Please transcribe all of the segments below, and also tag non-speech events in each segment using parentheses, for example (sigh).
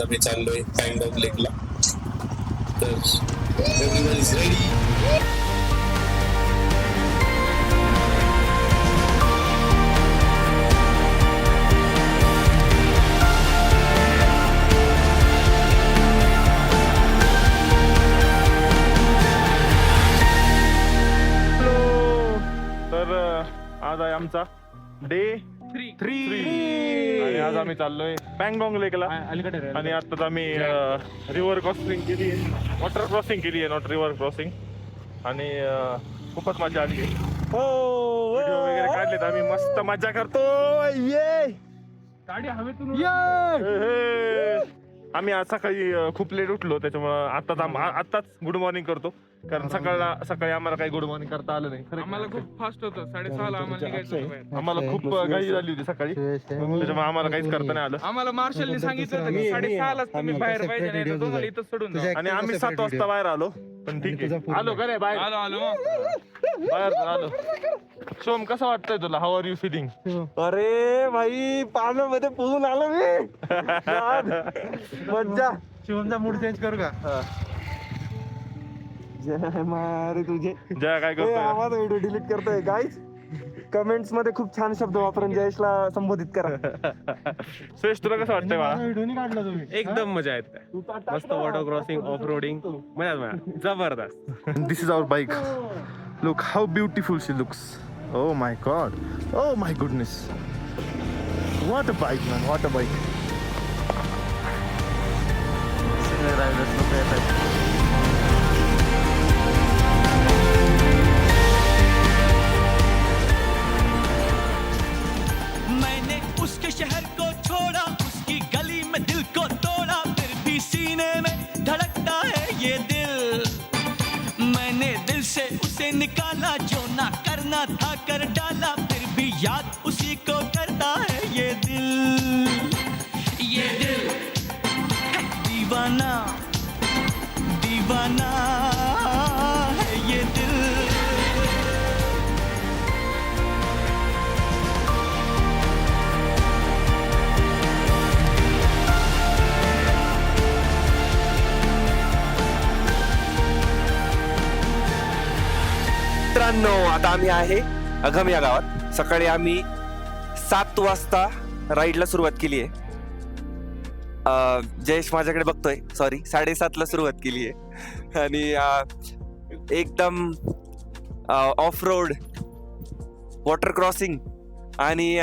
आज आम्ही चाललोय पँगॉंग लेकला तर एव्हरीवन इज रेडी आज आहे आमचा डे थ्री थ्री आणि आज आम्ही चाललोय पँगॉंग लेकला. अलीकडे आणि आताच आम्ही रिव्हर क्रॉसिंग केली आहे. वॉटर क्रॉसिंग केली आहे नॉट रिव्हर क्रॉसिंग आणि खूपच मजा आली. हो व्हिडिओ वगैरे काढलेत आम्ही मस्त मजा करतो ये गाडी हवेतून हे, हे. आम्ही आज सकाळी अं, खूप लेट उठलो त्याच्यामुळं आताच आम- आ- आताच गुड मॉर्निंग करतो. कारण सकाळला सकाळी आम्हाला काही गुड मॉर्निंग करता आलं नाही. खरं आम्हाला खूप फास्ट होतं. साडेसहाला आम्हाला निघायचं होतं बाहेर. आम्हाला खूप घाई झाली होती सकाळी. त्याच्यामुळे आम्हाला काहीच करता नाही आलं. आम्हाला मार्शलने सांगितलं होतं की साडेसहालाच तुम्ही बाहेर पाहिजे नाही तर तुम्हाला इथं सोडून. आणि आम्ही सात वाजता बाहेर आलो. पण ठीक आहे. आलो का रे बाहेर? आलो आलो. बाहेर आलो. सोम कसं वाटतंय तुला? हाऊ आर यू फिलिंग अरे भाई पाण्यामध्ये पोहून आलो मी. मज्जा. शिवमचा मूड चेंज करू का? जय मारे तुझे. जय काय ए, करतोय? आवाज व्हिडिओ डिलीट करतोय गाईज कमेंट्समध्ये खूप छान शब्द वापरून जयेशला संबोधित करा. (laughs) श्रेष्ठ तुला कसं वाटतंय मला व्हिडिओ नाही काढला तुम्ही. (laughs) एकदम मजा येते. मस्त वॉटर क्रॉसिंग ऑफ रोडिंग मजा मजा जबरदस्त. This is our bike look how beautiful she looks oh my God oh my goodness what a bike man what a bike riders लोक येत आहेत उसके शहर को छोड़ा, उसकी गली में दिल को तोड़ा, फिर भी सीने में धड़कता है ये दिल। मैंने दिल से उसे निकाला, जो ना करना था कर डाला, फिर भी याद उसी को करता है ये दिल। ये दिल दीवाना दीवाना। मित्रांनो आता आम्ही आहे अगम या गावात. सकाळी आम्ही सात वाजता राईडला सुरुवात केली आहे. जयेश माझ्याकडे बघतोय. सॉरी साडेसातला सुरुवात केली आहे. आणि एकदम ऑफ रोड वॉटर क्रॉसिंग आणि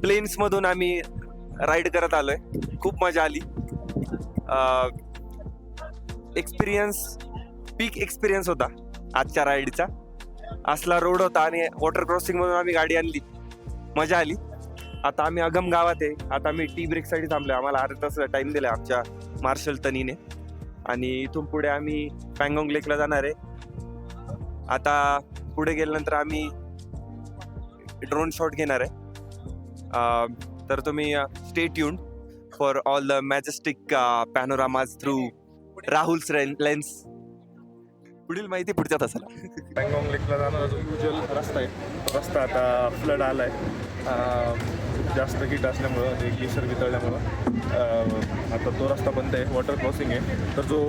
प्लेन्स मधून आम्ही राईड करत आलोय. खूप मजा आली. एक्सपिरियन्स पीक एक्सपिरियन्स होता. आजच्या राईडचा. असला रोड होता आणि वॉटर क्रॉसिंग मधून आम्ही गाडी आणली. मजा आली. आता आम्ही अगम गावात आहे. आता आम्ही टी ब्रेकसाठी थांबलोय. आम्हाला अर्धा तास टाइम दिला आमच्या मार्शल तनीने. आणि इथून पुढे आम्ही पँगॉंग लेकला जाणार आहे. आता पुढे गेल्यानंतर आम्ही ड्रोन शॉट घेणार आहे. तर तुम्ही stay युन for all the majestic panoramas through Rahul's lens पुढील माहिती पुढच्या तासाला. पँगॉंग लेकला जाणारा जो युजल रस्ता आहे. तो रस्ता आता फ्लड आलाय. अं, खूप जास्त हीट असल्यामुळं ते ग्लेशियर वितळल्यामुळं अं, आता तो रस्ता बंद आहे. वॉटर क्रॉसिंग आहे. तर जो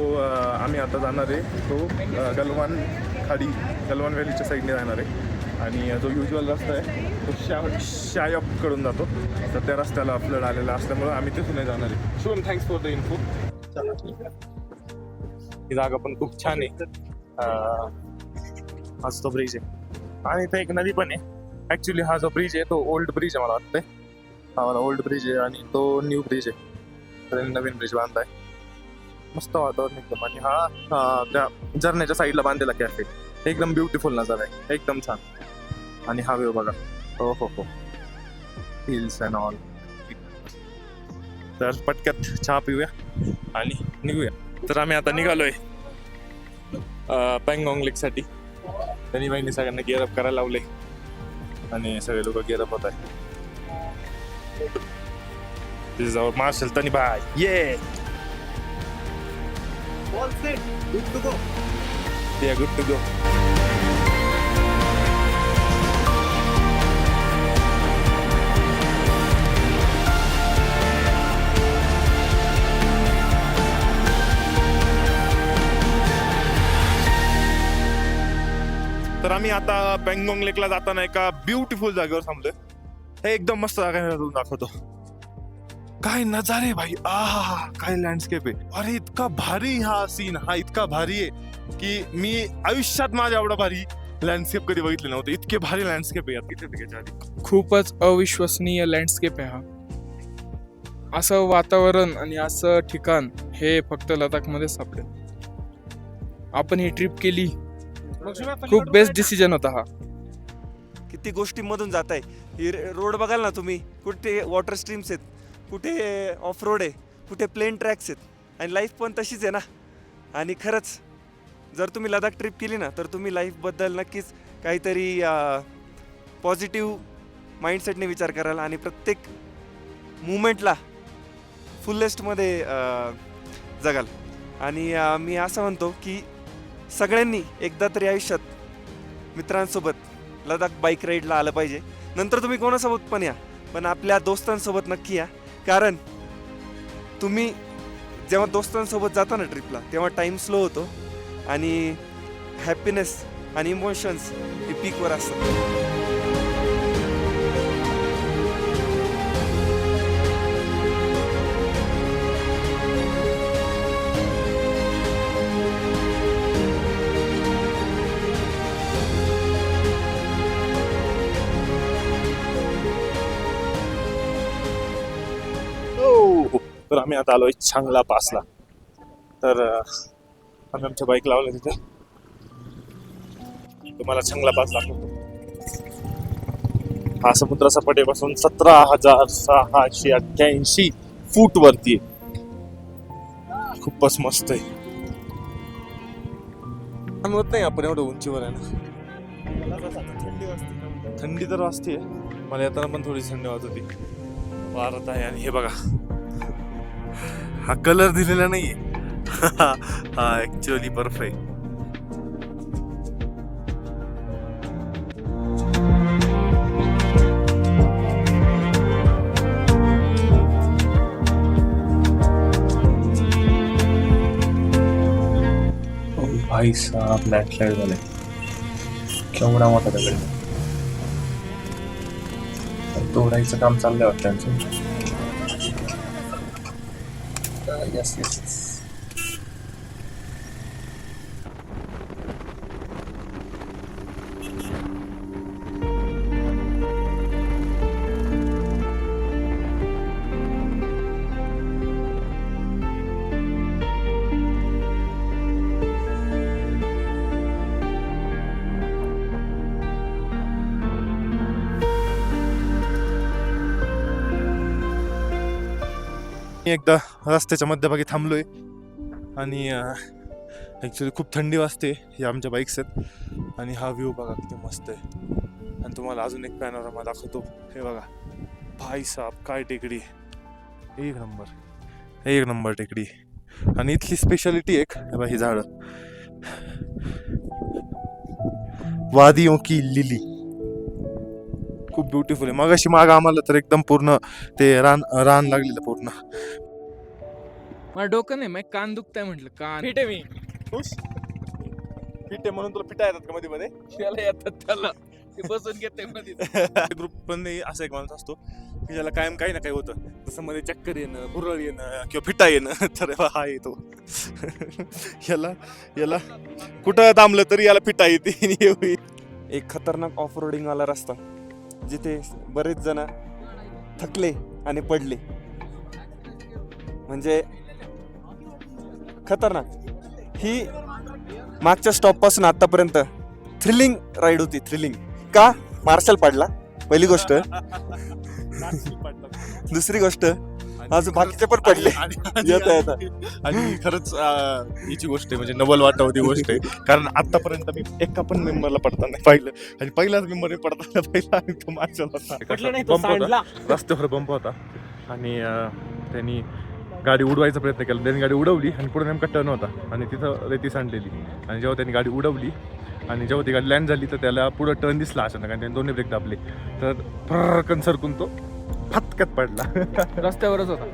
आम्ही आता जाणार आहे तो गलवान खाडी गलवान व्हॅलीच्या साईडने जाणार आहे. आणि जो युजल रस्ता आहे तो शा शायपकडून जातो. तर त्या रस्त्याला फ्लड आलेला असल्यामुळं आम्ही तिथून जाणार आहे. Shubham thanks for the info ही जागा पण खूप छान आहे. हाच तो ब्रिज आहे. आणि इथे एक नदी पण आहे. ऍक्च्युली हा जो ब्रिज आहे तो ओल्ड ब्रिज आहे मला वाटतंय. हा मला ओल्ड ब्रिज आहे आणि तो न्यू ब्रिज आहे. तर नवीन ब्रिज बांधलाय. मस्त वातावरण एकदम. आणि हा हा, त्या झरण्याच्या साईडला बांधलेला कॅफे एकदम ब्युटिफुल नजर आहे. एकदम छान. आणि हा व्ह्यू बघा. हो हो हो. हिल्स अँड ऑल तर पटक्यात चहा पिऊया आणि निघूया. तर आम्ही आता निघालोय. पँगॉंग लेकसाठी त्यांनी बहिणी सगळ्यांना गेअरअप करायला लावले. आणि सगळे लोक गेअरअप होत आहे This is our Marshall Tani Bhai. Yeah! Yeah, तर आम्ही आता बँगॉंग लेकला जाताना एका ब्युटिफुल जागेवर थांबलोय. हे एकदम मस्त जागा दाखवतो. काय नजारे भाई. आहा काय लँडस्केप आहे. अरे इतका भारी हा सीन हा इतका भारी आहे की मी आयुष्यात माझ्या एवढा भारी लँडस्केप कधी बघितले नव्हते. इतके भारी लँडस्केप आहे तिथे खूपच अविश्वसनीय लँडस्केप आहे हा. असं वातावरण आणि असं ठिकाण हे फक्त लडाखमध्ये सापडेल. आपण ही ट्रिप केली खूप बेस्ट डिसिजन होता हा. किती गोष्टींमधून जात आहे ही रोड बघाल ना तुम्ही कुठे वॉटर स्ट्रीम्स आहेत कुठे ऑफ रोड आहे कुठे प्लेन ट्रॅक्स आहेत आणि लाईफ पण तशीच आहे ना. आणि खरंच जर तुम्ही लडाख ट्रिप केली ना तर तुम्ही लाईफबद्दल नक्कीच काहीतरी पॉझिटिव्ह माइंडसेटने विचार कराल आणि प्रत्येक मुमेंटला फुल्लेस्टमध्ये जगाल. आणि मी असं म्हणतो की सगळ्यांनी एकदा तरी आयुष्यात मित्रांसोबत लडाख बाईक राईडला आलं पाहिजे. नंतर तुम्ही कोणासोबत पण या पण आपल्या दोस्तांसोबत नक्की या. कारण तुम्ही जेव्हा दोस्तांसोबत जाता ना ट्रिपला तेव्हा टाईम स्लो होतो आणि हॅपीनेस आणि इमोशन्स हे पीकवर असतात. आम्ही आता आलो आहे चांगला पासला तर आम्ही आमच्या बाईक लावल्या तिथे. तुम्हाला चांगला पास दाखवतो. हा समुद्र सपाटीपासून सतरा हजार सहाशे अठ्ठ्याऐंशी फूट वरती आहे. खूपच मस्त आहे. आम्ही होत नाही आपण एवढं उंचीवर आहे ना. थंडी तर वाजते मला येताना पण थोडी थंडी वाजत. होती वारत आहे आणि हे बघा. हा कलर दिलेला नाहीये. (laughs) हा ऍक्च्युअली बर्फ आहे भाई साहब लँडस्लाईड झाले केवढा मोठा दगड तोडायचं काम चाललंय वाटतं Uh, yes, yes, yes. मी एकदा रस्त्याच्या मध्यभागी थांबलो आहे आणि ॲक्च्युली खूप थंडी वाजते हे आमच्या बाईक्स आहेत. आणि हा व्ह्यू बघा किती मस्त आहे. आणि तुम्हाला अजून एक पॅनोरामा दाखवतो. हे बघा. भाई साहेब काय टेकडी. एक नंबर एक नंबर टेकडी. आणि इथली स्पेशालिटी एक हे बघा ही झाडं. वादियों की लिली. खूप ब्युटिफुल आहे. मगाशी माग आम्हाला तर एकदम पूर्ण ते रान रान लागलेलं पूर्ण. मला डोकं नाही मग कान दुखताय म्हटलं कान. फिटे मी. खुश? फिटे म्हणून तुला फिटा येतात का मध्ये मध्ये त्याला येतात त्याला. ते बसून घेते मध्ये (laughs) ग्रुप पण नाही असा एक माणूस असतो की ज्याला कायम काही ना काही होतं. जसं मध्ये चक्कर येणं बुरळ येणं किंवा फिटा येणं (laughs) तर हा येतो (laughs) याला याला कुठं थांबलं तरी याला फिटा येते. एक खतरनाक ऑफ रोडिंगवाला रस्ता. जिथे बरेच जण थकले आणि पडले. म्हणजे खतरनाक. ही मागच्या स्टॉपपासून आतापर्यंत थ्रिलिंग राईड होती थ्रिलिंग का? मार्शल पडला पहिली गोष्ट. (laughs) दुसरी गोष्ट अजून बाकीचे पण पडले. आणि- आणि- येता येता आणि खरंच हिची गोष्ट आहे म्हणजे नवल वाटावती गोष्ट आहे. कारण आतापर्यंत मी एका पण मेंबरला पडताना नाही पाहिलं. आणि पहिलाच मेंबर पडताना पहिला आणि तो मार्शल बंप होता. रस्त्यावर बंप होता. आणि त्यांनी गाडी उडवायचा प्रयत्न केला. त्यांनी गाडी उडवली आणि पुढे नेमका टर्न होता. आणि तिथं रेती सांडलेली. आणि जेव्हा त्यांनी गाडी उडवली आणि जेव्हा ती गाडी लँड झाली तर त्याला पुढं टर्न दिसला अचानक आणि त्याने दोन्ही ब्रेक दाबले. तर फरकन सरकून तो फटक्यात पडला. रस्त्यावरच होता.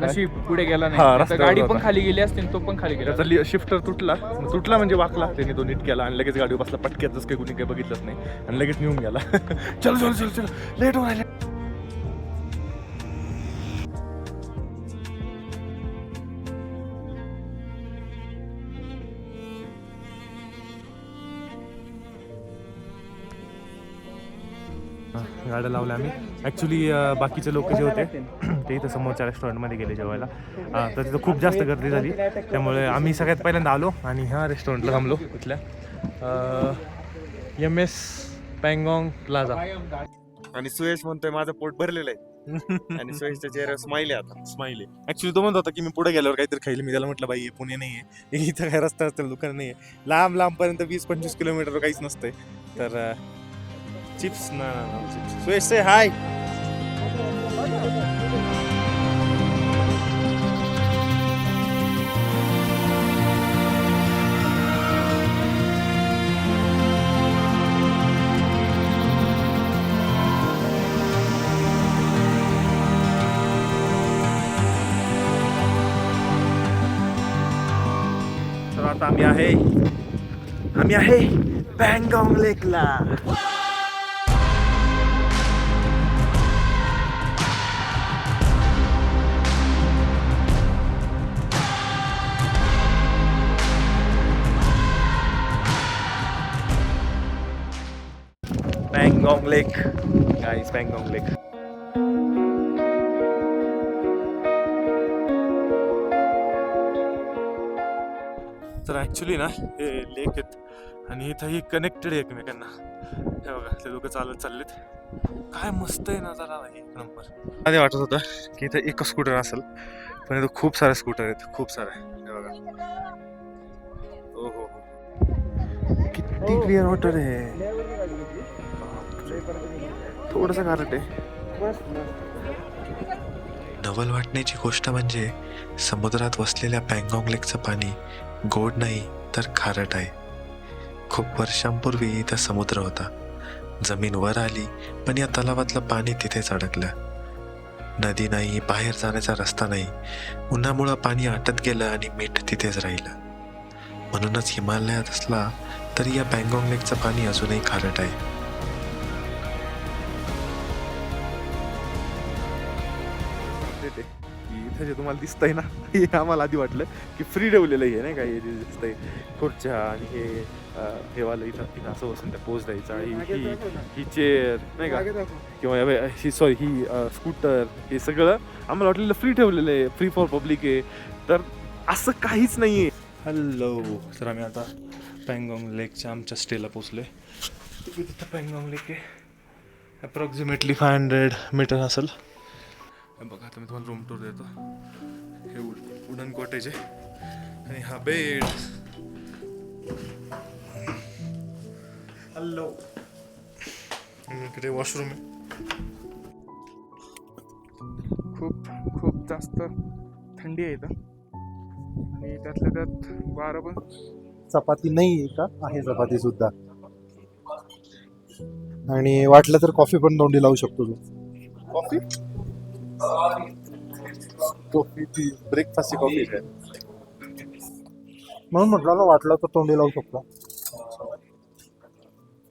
नशीब पुढे गेला हा, नाही तर रस्त्यावर गाडी पण होता. खाली गेली असती आणि तो पण खाली गेला त्याचा शिफ्टर तुटला. मग तुटला म्हणजे वाकला. त्याने तो नीट केला आणि लगेच गाडी बसला. पटक्यात जसं काही कुणी काही बघितलंच नाही. आणि लगेच निघून गेला. (laughs) चल चल चल चल. लेट हो गाड्या लावल्या आम्ही. ॲक्च्युली बाकीचे लोक जे होते (clears throat) ते इथं समोरच्या रेस्टॉरंटमध्ये गेले जेवायला. तर तिथं खूप जास्त गर्दी झाली. त्यामुळे आम्ही सगळ्यात पहिल्यांदा आलो आणि ह्या रेस्टॉरंटला थांबलो इथल्या. एम एस पँगॉंग प्लाझा आणि सुयश म्हणतोय माझं पोट भरलेलं आहे. आणि सुयशच्या चेहऱ्यावर स्माइल आहे आता. स्माइली ॲक्च्युली तो म्हणत होता की मी पुढे गेल्यावर काहीतरी खाईल. मी त्याला म्हटलं बाई हे पुणे नाही आहे. इथं काय रस्ता असतील दुकान नाही आहे. लांब लांबपर्यंत वीस पंचवीस किलोमीटर काहीच नसतंय. तर चिप्स ना चिप्स सुयश से हाय तर आता आम्ही आहे आम्ही आहे पँगॉंग लेकला पँगॉंग लेक गाईस पँगॉंग लेक तर ॲक्च्युली ना हे लेक आहेत. आणि इथं हे कनेक्टेड आहे एकमेकांना. हे बघा ते लोक चालत चाललेत. काय मस्त आहे ना जरा एक नंबर. आधी वाटत होतं की इथं एकच स्कूटर असेल पण इथं खूप सारे स्कूटर आहेत खूप सारे. हे बघा. हो हो किती क्लिअर वॉटर आहे. थोडस गारट आहे नवल वाटण्याची गोष्ट म्हणजे समुद्रात वसलेल्या पँगॉंग लेकचं पाणी गोड नाही तर खारट आहे. खूप वर्षांपूर्वी इथं समुद्र होता. जमीन वर आली पण या तलावातलं पाणी तिथेच अडकलं. नदी नाही बाहेर जाण्याचा रस्ता नाही. उन्हामुळं पाणी आटत गेलं आणि मीठ तिथेच राहिलं. म्हणूनच हिमालयात असला तरी या पँगॉंग लेकचं पाणी अजूनही खारट आहे. की इथं जे तुम्हाला दिसतंय ना हे आम्हाला आधी वाटलं की फ्री ठेवलेलं आहे नाही का? हे जे दिसतंय खुर्च्या आणि हे अं, हे वालं इथं इथं असं बसून त्या पोच द्यायचा ही ही ही चेअर नाही का? किंवा ही सॉरी ही स्कूटर हे सगळं आम्हाला वाटलेलं फ्री ठेवलेलं आहे फ्री फॉर पब्लिक आहे. तर असं काहीच नाही आहे हॅलो तर आम्ही आता पँगॉंग लेकच्या आमच्या स्टेला पोचलोय तिथं पँगॉंग लेक आहे. अप्रॉक्सिमेटली फाय हंड्रेड मीटर असेल. हे बघा आता मी तुम्हाला रूम टूर देतो. हे वुड वुडन कॉटेज आहे. आणि हा बेड हॅलो इकडे वॉशरूम आहे. खूप खूप जास्त थंडी आहे इथं. आणि त्यातल्या त्यात वारं पण. चपाती नाही आहे का? आहे चपाती सुद्धा. आणि वाटलं तर कॉफी पण तोंडी लावू शकतो तू. कॉफी कॉफी ती ब्रेकफास्टची कॉफी म्हणून म्हटलं ना वाटलं तर तोंडी लावू शकतो.